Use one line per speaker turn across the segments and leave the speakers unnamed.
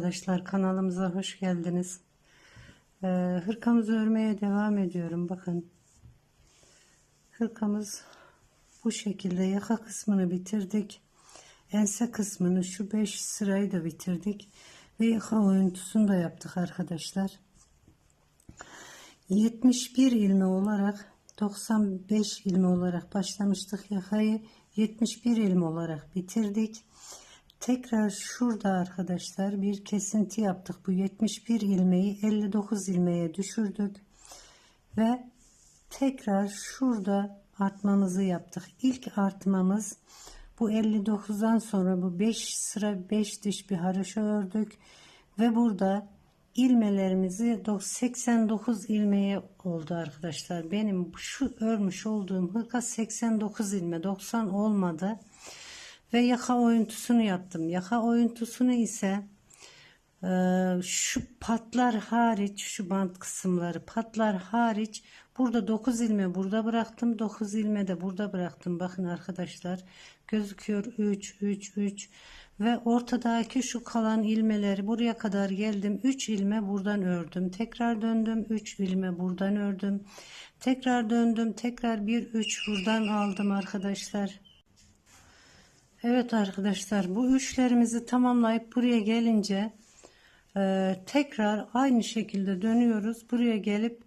arkadaşlar kanalımıza hoş geldiniz. Ee, hırkamızı örmeye devam ediyorum. Bakın hırkamız bu şekilde yaka kısmını bitirdik. Ense kısmını şu 5 sırayı da bitirdik. Ve yaka oyuntusunu da yaptık arkadaşlar. 71 ilme olarak 95 ilme olarak başlamıştık yakayı 71 ilme olarak bitirdik. Tekrar şurada arkadaşlar bir kesinti yaptık. Bu 71 ilmeği 59 ilmeğe düşürdük. Ve tekrar şurada artmamızı yaptık. İlk artmamız bu 59'dan sonra bu 5 sıra 5 diş bir haroşa ördük. Ve burada ilmelerimizi 89 ilmeğe oldu arkadaşlar. Benim şu örmüş olduğum hırka 89 ilme 90 olmadı ve yaka oyuntusunu yaptım. Yaka oyuntusunu ise e, şu patlar hariç şu bant kısımları patlar hariç burada 9 ilme burada bıraktım 9 ilme de burada bıraktım. Bakın arkadaşlar gözüküyor 3 3 3 ve ortadaki şu kalan ilmeleri buraya kadar geldim. 3 ilme buradan ördüm. Tekrar döndüm. 3 ilme buradan ördüm. Tekrar döndüm. Tekrar bir 3 buradan aldım arkadaşlar Evet arkadaşlar bu üçlerimizi tamamlayıp buraya gelince e, tekrar aynı şekilde dönüyoruz. Buraya gelip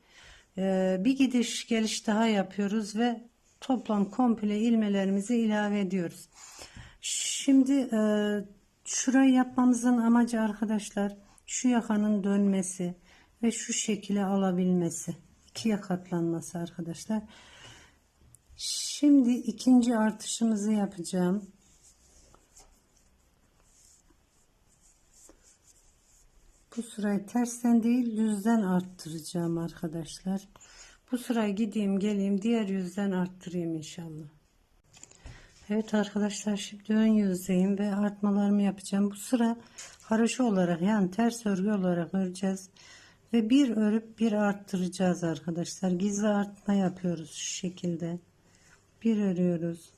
e, bir gidiş geliş daha yapıyoruz ve toplam komple ilmelerimizi ilave ediyoruz. Şimdi e, şurayı yapmamızın amacı arkadaşlar şu yakanın dönmesi ve şu şekilde alabilmesi. ikiye katlanması arkadaşlar. Şimdi ikinci artışımızı yapacağım. Bu sırayı tersten değil düzden arttıracağım arkadaşlar. Bu sırayı gideyim geleyim diğer yüzden arttırayım inşallah. Evet arkadaşlar şimdi ön yüzdeyim ve artmalarımı yapacağım. Bu sıra haroşa olarak yani ters örgü olarak öreceğiz. Ve bir örüp bir arttıracağız arkadaşlar. Gizli artma yapıyoruz şu şekilde. Bir örüyoruz.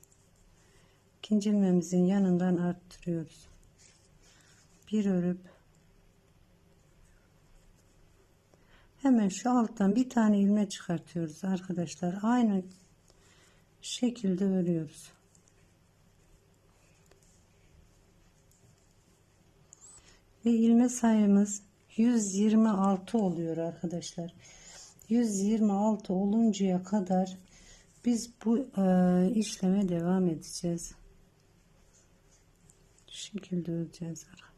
İkinci ilmemizin yanından arttırıyoruz. Bir örüp hemen şu alttan bir tane ilme çıkartıyoruz arkadaşlar. Aynı şekilde örüyoruz. Ve ilme sayımız 126 oluyor arkadaşlar. 126 oluncaya kadar biz bu e, işleme devam edeceğiz. Şekilde öreceğiz arkadaşlar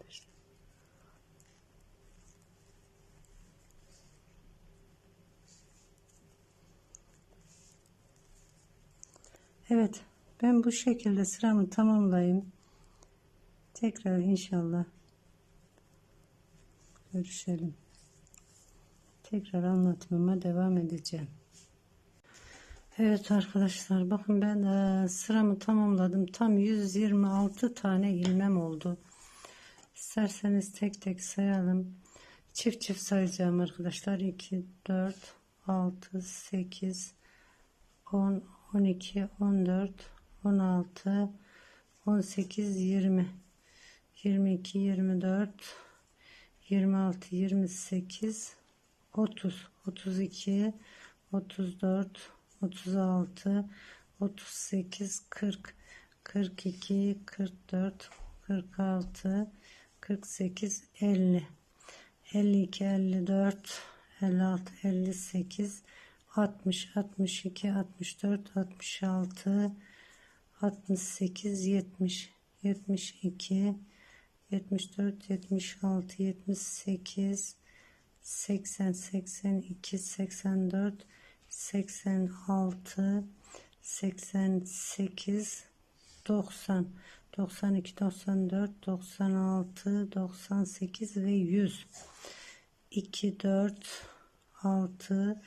Evet ben bu şekilde sıramı tamamlayayım. Tekrar inşallah görüşelim. Tekrar anlatmama devam edeceğim. Evet arkadaşlar bakın ben e, sıramı tamamladım. Tam 126 tane ilmem oldu. İsterseniz tek tek sayalım. Çift çift sayacağım arkadaşlar. 2, 4, 6, 8, 10, 12, 14, 16, 18, 20, 22, 24, 26, 28, 30, 32, 34, 36, 38, 40, 42, 44, 46, 48, 50, 52, 54, 56, 58, 60, 62, 64, 66, 68, 70, 72, 74, 76, 78, 80, 82, 84, 86, 88, 90, 92, 94, 96, 98 ve 100. 2, 4, 6,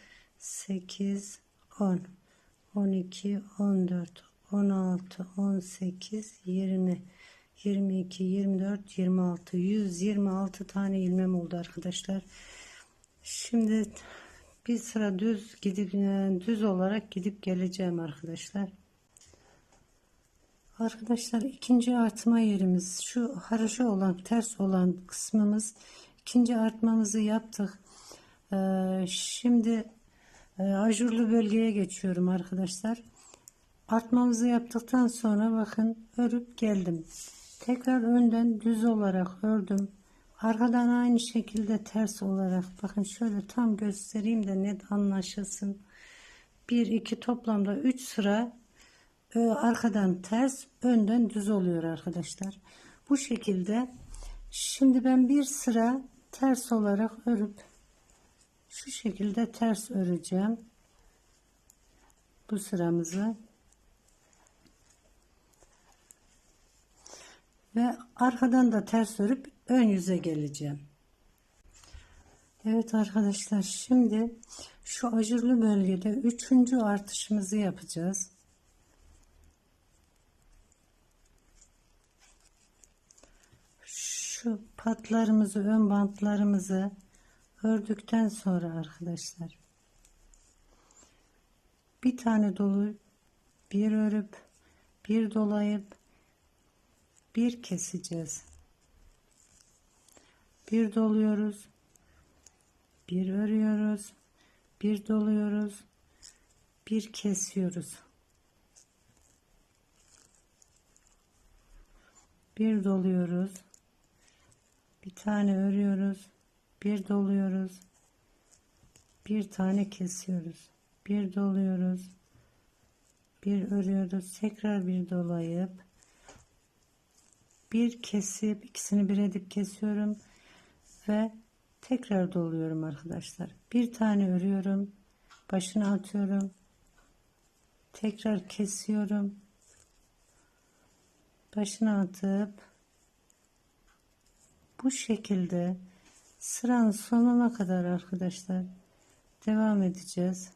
8, 10, 12, 14, 16, 18, 20, 22, 24, 26, 126 tane ilmem oldu arkadaşlar. Şimdi bir sıra düz gidip düz olarak gidip geleceğim arkadaşlar. Arkadaşlar ikinci artma yerimiz şu haroşa olan ters olan kısmımız ikinci artmamızı yaptık. Ee, şimdi e, ajurlu bölgeye geçiyorum arkadaşlar. Artmamızı yaptıktan sonra bakın örüp geldim. Tekrar önden düz olarak ördüm. Arkadan aynı şekilde ters olarak bakın şöyle tam göstereyim de net anlaşılsın. 1 2 toplamda 3 sıra e, arkadan ters önden düz oluyor arkadaşlar. Bu şekilde şimdi ben bir sıra ters olarak örüp şu şekilde ters öreceğim. Bu sıramızı ve arkadan da ters örüp ön yüze geleceğim. Evet arkadaşlar şimdi şu ajurlu bölgede üçüncü artışımızı yapacağız. Şu patlarımızı ön bantlarımızı ördükten sonra arkadaşlar bir tane dolu bir örüp bir dolayıp bir keseceğiz. Bir doluyoruz. Bir örüyoruz. Bir doluyoruz. Bir kesiyoruz. Bir doluyoruz. Bir tane örüyoruz. Bir doluyoruz. Bir tane kesiyoruz. Bir doluyoruz. Bir örüyoruz. Tekrar bir dolayıp bir kesip ikisini bir edip kesiyorum ve tekrar doluyorum arkadaşlar. Bir tane örüyorum. Başına atıyorum. Tekrar kesiyorum. Başına atıp bu şekilde sıranın sonuna kadar arkadaşlar devam edeceğiz.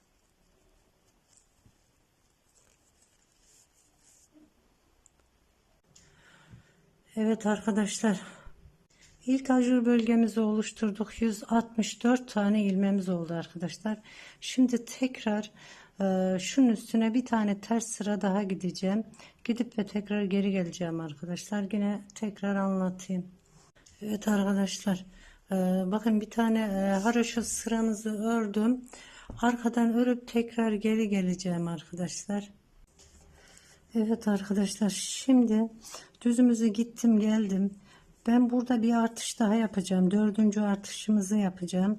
Evet arkadaşlar. İlk ajur bölgemizi oluşturduk. 164 tane ilmemiz oldu arkadaşlar. Şimdi tekrar e, şunun üstüne bir tane ters sıra daha gideceğim. Gidip ve tekrar geri geleceğim arkadaşlar. Yine tekrar anlatayım. Evet arkadaşlar. E, bakın bir tane e, haroşa sıramızı ördüm. Arkadan örüp tekrar geri geleceğim arkadaşlar. Evet arkadaşlar şimdi düzümüzü gittim geldim. Ben burada bir artış daha yapacağım. Dördüncü artışımızı yapacağım.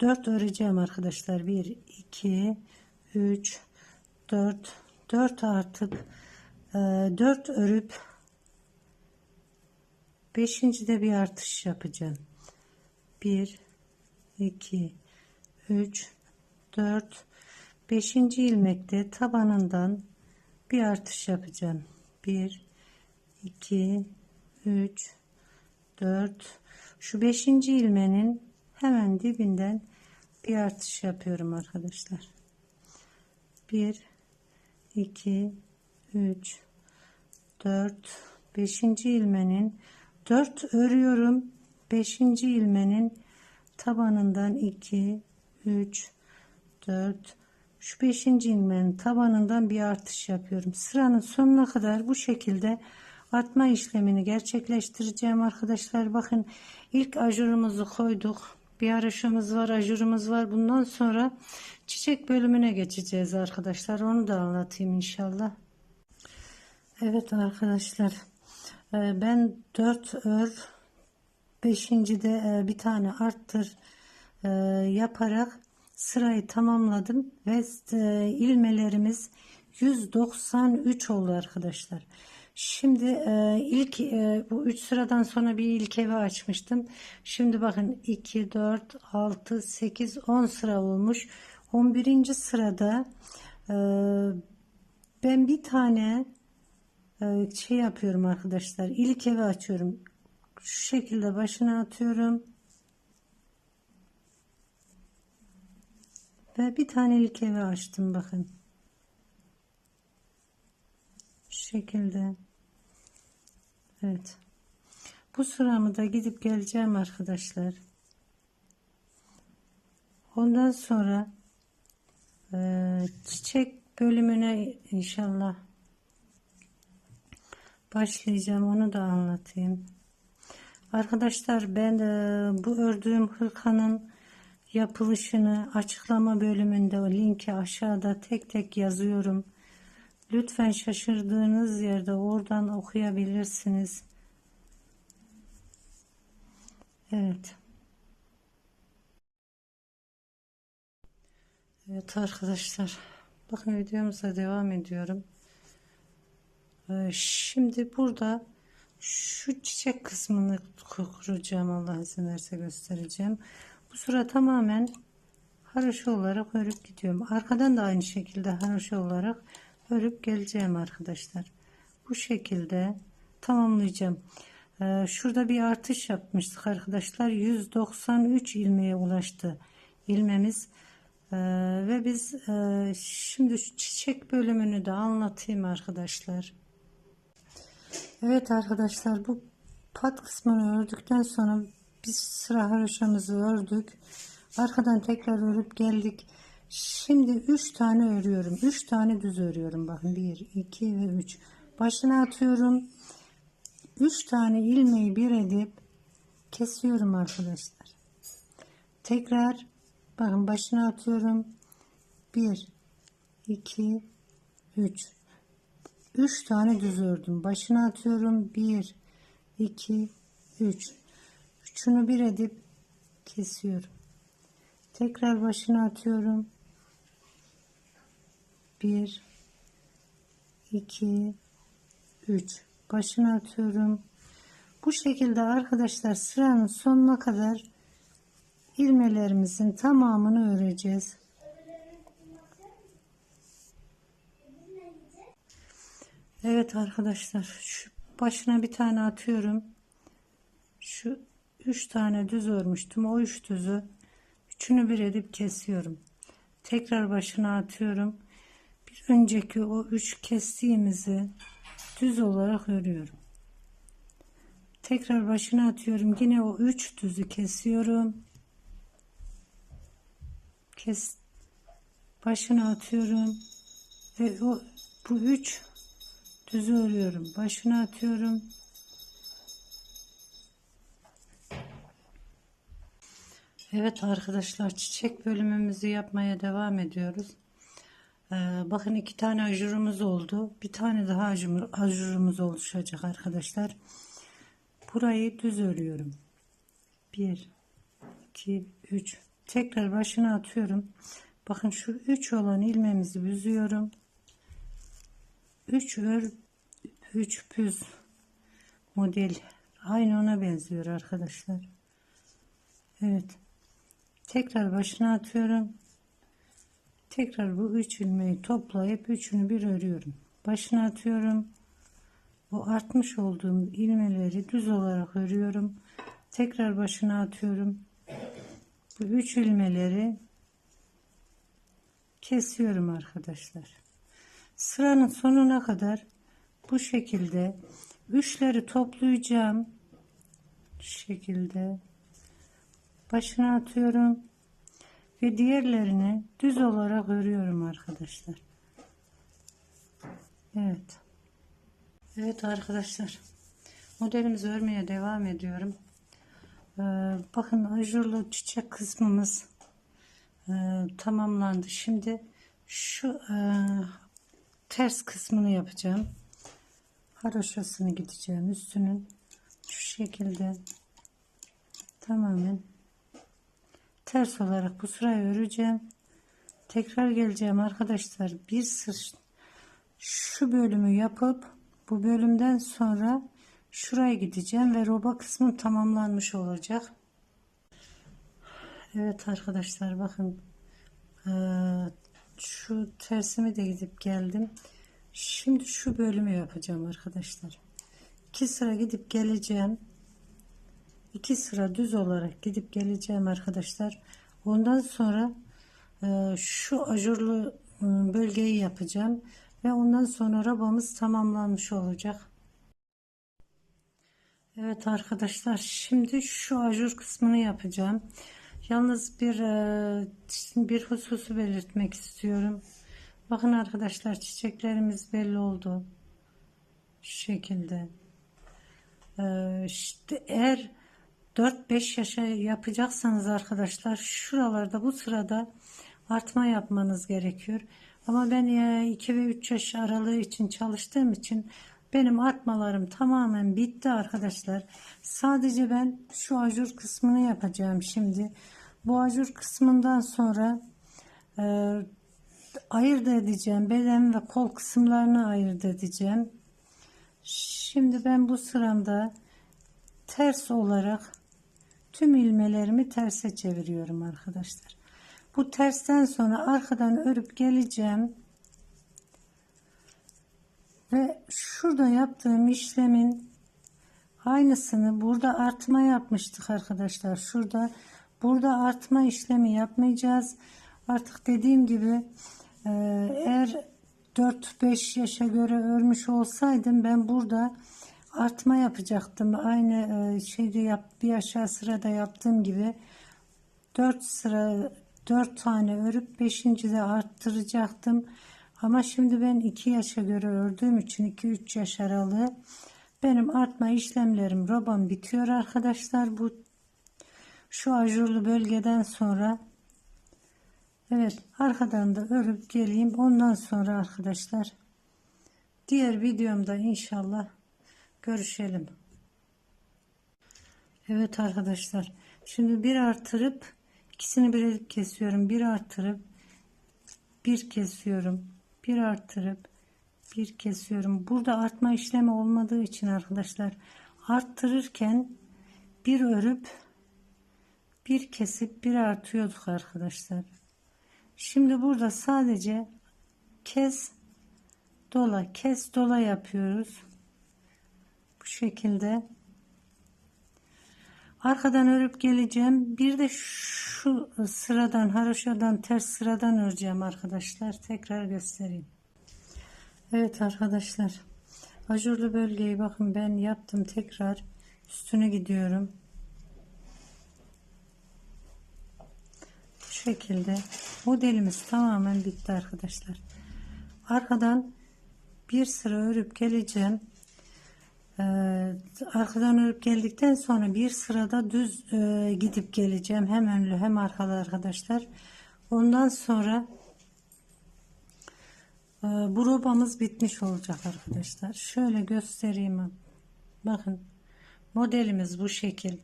Dört öreceğim arkadaşlar. Bir, iki, üç, dört. Dört artıp e, dört örüp beşinci de bir artış yapacağım. Bir, iki, üç, dört. Beşinci ilmekte tabanından bir artış yapacağım. 1 2 3 4 şu 5. ilmenin hemen dibinden bir artış yapıyorum arkadaşlar. 1 2 3 4 5. ilmenin 4 örüyorum. 5. ilmenin tabanından 2 3 4 şu 5. ilmeğin tabanından bir artış yapıyorum. Sıranın sonuna kadar bu şekilde artma işlemini gerçekleştireceğim arkadaşlar. Bakın ilk ajurumuzu koyduk. Bir haroşamız var, ajurumuz var. Bundan sonra çiçek bölümüne geçeceğiz arkadaşlar. Onu da anlatayım inşallah. Evet arkadaşlar. E, ben 4 ör 5. de e, bir tane arttır e, yaparak sırayı tamamladım ve e, ilmelerimiz 193 oldu arkadaşlar. Şimdi ilk bu 3 sıradan sonra bir ilk evi açmıştım. Şimdi bakın 2 4 6 8 10 sıra olmuş. 11. sırada ben bir tane şey yapıyorum arkadaşlar. İlk evi açıyorum. Şu şekilde başına atıyorum. Ve bir tane ilk evi açtım bakın. Şu şekilde. Evet. Bu sıramı da gidip geleceğim arkadaşlar. Ondan sonra e, çiçek bölümüne inşallah başlayacağım onu da anlatayım. Arkadaşlar ben e, bu ördüğüm hırkanın yapılışını açıklama bölümünde o linki aşağıda tek tek yazıyorum. Lütfen şaşırdığınız yerde oradan okuyabilirsiniz. Evet. Evet arkadaşlar. Bakın videomuza devam ediyorum. Ee, Şimdi burada şu çiçek kısmını kuracağım Allah izin verirse göstereceğim. Bu sıra tamamen haroşa olarak örüp gidiyorum. Arkadan da aynı şekilde haroşa olarak örüp geleceğim arkadaşlar. Bu şekilde tamamlayacağım. Ee, şurada bir artış yapmıştık arkadaşlar. 193 ilmeğe ulaştı ilmemiz. Ee, ve biz e, şimdi çiçek bölümünü de anlatayım arkadaşlar. Evet arkadaşlar bu pat kısmını ördükten sonra biz sıra haroşamızı ördük. Arkadan tekrar örüp geldik. Şimdi 3 tane örüyorum. 3 tane düz örüyorum. Bakın 1, 2 ve 3. Başına atıyorum. 3 tane ilmeği bir edip kesiyorum arkadaşlar. Tekrar bakın başına atıyorum. 1, 2, 3. 3 tane düz ördüm. Başına atıyorum. 1, 2, 3. Üçünü bir edip kesiyorum. Tekrar başına atıyorum. 1, 2, 3. Başına atıyorum. Bu şekilde arkadaşlar sıranın sonuna kadar ilmelerimizin tamamını öreceğiz. Evet arkadaşlar şu başına bir tane atıyorum. Şu üç tane düz örmüştüm. O üç düzü üçünü bir edip kesiyorum. Tekrar başına atıyorum. Bir önceki o üç kestiğimizi düz olarak örüyorum. Tekrar başına atıyorum. Yine o üç düzü kesiyorum. Kes başına atıyorum ve o bu üç düzü örüyorum. Başına atıyorum. Evet arkadaşlar çiçek bölümümüzü yapmaya devam ediyoruz. Ee, bakın iki tane ajurumuz oldu. Bir tane daha ajur, ajurumuz oluşacak arkadaşlar. Burayı düz örüyorum. 1 2 3 tekrar başına atıyorum. Bakın şu 3 olan ilmemizi büzüyorum. 3 ör 3 püz model aynı ona benziyor arkadaşlar. Evet. Tekrar başına atıyorum. Tekrar bu üç ilmeği toplayıp üçünü bir örüyorum. Başına atıyorum. Bu artmış olduğum ilmeleri düz olarak örüyorum. Tekrar başına atıyorum. Bu üç ilmeleri kesiyorum arkadaşlar. Sıranın sonuna kadar bu şekilde üçleri toplayacağım. Şu şekilde başına atıyorum ve diğerlerini düz olarak örüyorum arkadaşlar. Evet. Evet arkadaşlar. Modelimizi örmeye devam ediyorum. Ee, bakın ajurlu çiçek kısmımız e, tamamlandı. Şimdi şu e, ters kısmını yapacağım. Haroşasını gideceğim üstünün şu şekilde tamamen ters olarak bu sırayı öreceğim. Tekrar geleceğim arkadaşlar. Bir sır şu bölümü yapıp bu bölümden sonra şuraya gideceğim ve roba kısmı tamamlanmış olacak. Evet arkadaşlar bakın şu tersime de gidip geldim. Şimdi şu bölümü yapacağım arkadaşlar. İki sıra gidip geleceğim. İki sıra düz olarak gidip geleceğim arkadaşlar. Ondan sonra e, şu ajurlu ıı, bölgeyi yapacağım ve ondan sonra rabamız tamamlanmış olacak. Evet arkadaşlar şimdi şu ajur kısmını yapacağım. Yalnız bir e, bir hususu belirtmek istiyorum. Bakın arkadaşlar çiçeklerimiz belli oldu. Şu şekilde. Ee, işte eğer 4-5 yaşa yapacaksanız arkadaşlar şuralarda bu sırada artma yapmanız gerekiyor. Ama ben 2 ve 3 yaş aralığı için çalıştığım için benim artmalarım tamamen bitti arkadaşlar. Sadece ben şu ajur kısmını yapacağım şimdi. Bu ajur kısmından sonra e, ayırt edeceğim. Beden ve kol kısımlarını ayırt edeceğim. Şimdi ben bu sıramda ters olarak tüm ilmelerimi terse çeviriyorum arkadaşlar. Bu tersten sonra arkadan örüp geleceğim. Ve şurada yaptığım işlemin aynısını burada artma yapmıştık arkadaşlar. Şurada burada artma işlemi yapmayacağız. Artık dediğim gibi eğer 4-5 yaşa göre örmüş olsaydım ben burada artma yapacaktım. Aynı e, şeyde yap, bir aşağı sırada yaptığım gibi 4 sıra 4 tane örüp 5. de arttıracaktım. Ama şimdi ben 2 yaşa göre ördüğüm için 2-3 yaş aralığı benim artma işlemlerim robam bitiyor arkadaşlar. Bu şu ajurlu bölgeden sonra Evet arkadan da örüp geleyim. Ondan sonra arkadaşlar diğer videomda inşallah görüşelim. Evet arkadaşlar şimdi bir artırıp ikisini bir kesiyorum. Bir artırıp bir kesiyorum. Bir artırıp bir kesiyorum. Burada artma işlemi olmadığı için arkadaşlar arttırırken bir örüp bir kesip bir artıyorduk arkadaşlar. Şimdi burada sadece kes dola kes dola yapıyoruz. Bu şekilde. Arkadan örüp geleceğim. Bir de şu sıradan haroşadan ters sıradan öreceğim arkadaşlar. Tekrar göstereyim. Evet arkadaşlar. Ajurlu bölgeyi bakın ben yaptım. Tekrar üstüne gidiyorum. şekilde modelimiz tamamen bitti arkadaşlar. Arkadan bir sıra örüp geleceğim. Ee, arkadan örüp geldikten sonra bir sırada düz e, gidip geleceğim. Hem önlü hem arkalı arkadaşlar. Ondan sonra e, bu robamız bitmiş olacak arkadaşlar. Şöyle göstereyim. Bakın modelimiz bu şekil.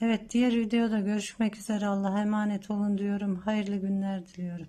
Evet diğer videoda görüşmek üzere. Allah'a emanet olun diyorum. Hayırlı günler diliyorum.